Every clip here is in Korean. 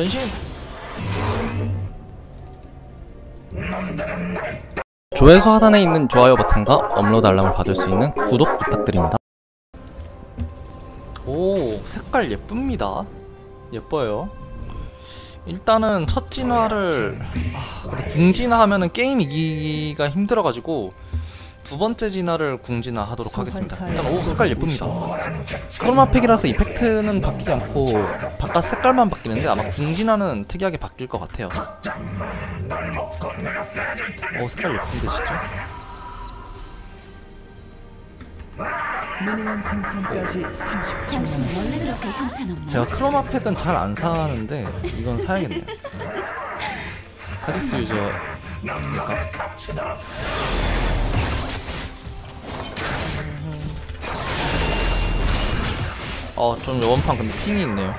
변신. 조회수 하단에 있는 좋아요 버튼과 업로드 알람을 받을 수 있는 구독 부탁드립니다. 오 색깔 예쁩니다. 예뻐요. 일단은 첫 진화를 아, 근데 궁진화 하면은 게임 이기기가 힘들어가지고 두 번째 진화를 궁진화 하도록 하겠습니다. 일단 오 색깔 예쁩니다. 크로마팩이라서 이펙트는 바뀌지 않고 바깥 색깔만 바뀌는데 아마 궁진화는 특이하게 바뀔 것 같아요. 오 색깔 예쁜데 진짜? 미니언 생성까지 30초 당신 남았습니다. 원래 그렇게 형편없나? 제가 크로마팩은 잘 안 사는데 이건 사야겠네요. 카직스 유저 어좀 원판 근데 핑이 있네요.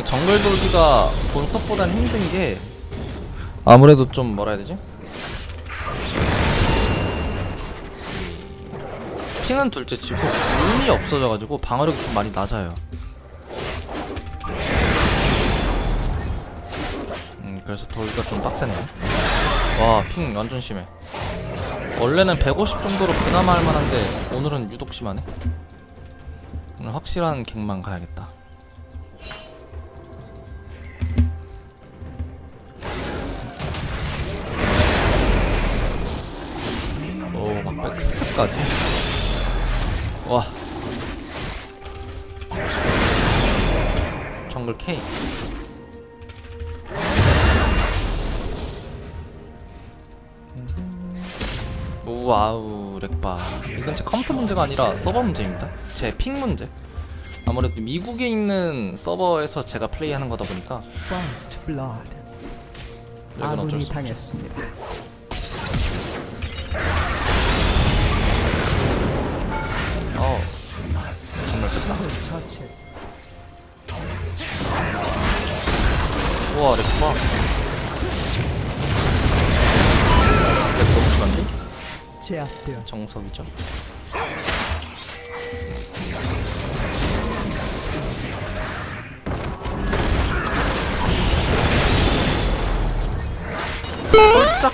이 정글 돌기가 본섭보단 힘든 게 아무래도 좀 뭐라 해야 되지? 핑은 둘째 치고 운이 없어져가지고 방어력이 좀 많이 낮아요. 음 그래서 돌기가 좀 빡세네요. 와핑 완전 심해 원래는 150 정도로 그나마 할만한데 오늘은 유독 심하네. 오늘 확실한 갱만 가야겠다. 오 막 백스까지. 와. 정글 K 우와우 렉바 이건 제 컴퓨터 문제가 아니라 서버 문제입니다 제 핑 문제 아무래도 미국에 있는 서버에서 제가 플레이하는 거다 보니까. 여긴 어쩔 수 당했습니다. 어 정말 끝나. 우와 렉바 제압되었습니다. 정석이죠 홀짝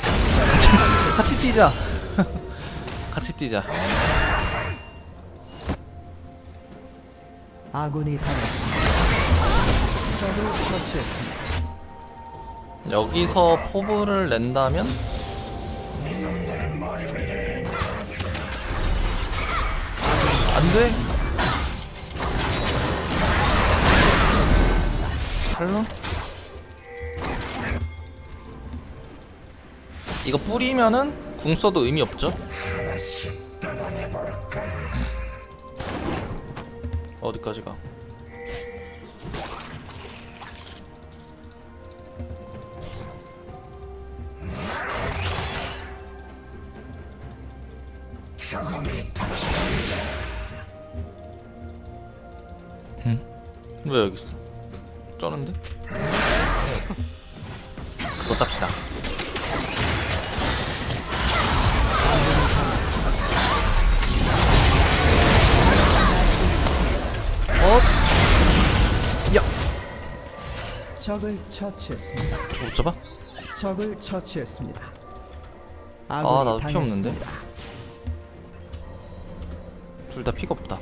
같이 뛰자 같이 뛰자 아군이 당했습니다. 적을 처치했습니다. 여기서 포브를 낸다면 안 돼? 탈론 이거 뿌리면은 궁 써도 의미 없죠? 어디까지 가 왜 여기 있어? 쩌는데? 그거 짭시다. 어? 야! 적을 처치했습니다. 못 잡아? 적을 처치했습니다. 아, 나도 피 없는데? 둘 다 피가 없다.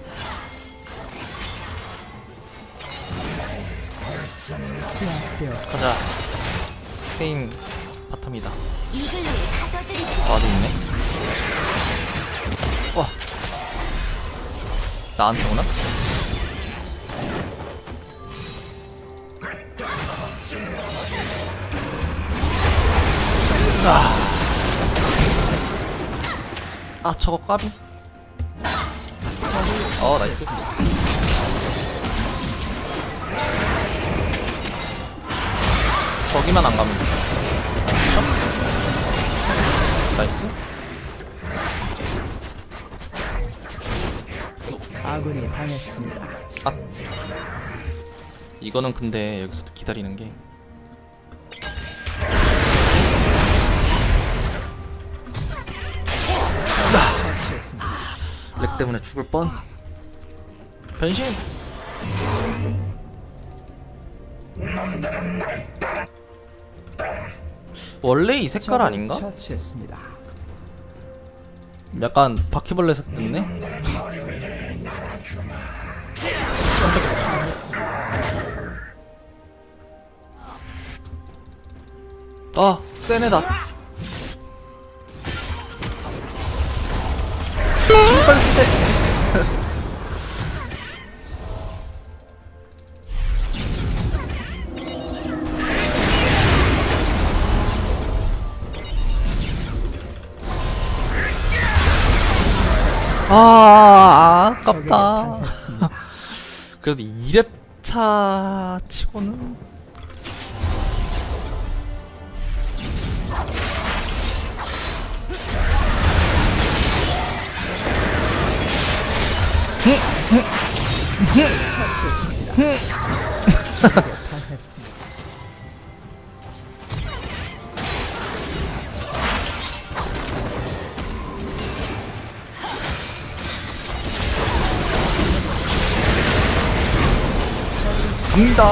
가자. 게임 바텀이다. 와도 있네. 와. 나한테 오나? 아. 아 저거 까비. 어 나이스. 저기만 안 가면 돼. 나이스. 아군이 당했습니다. 아. 이거는 근데 여기서도 기다리는 게 때문에 죽을 뻔. 변신 원래 이 색깔 아닌가? 처치했습니다. 약간 바퀴벌레 색 됐네? 아 세네다 아 적에게 아깝다 당했습니다. 그래도 2렙차 치고는 갑니다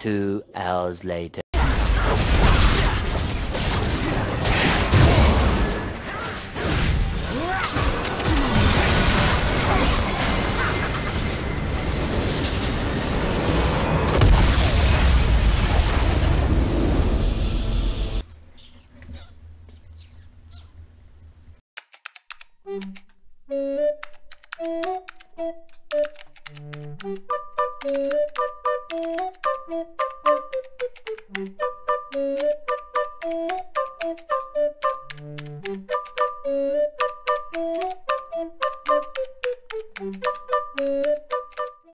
Two hours later. Thank you.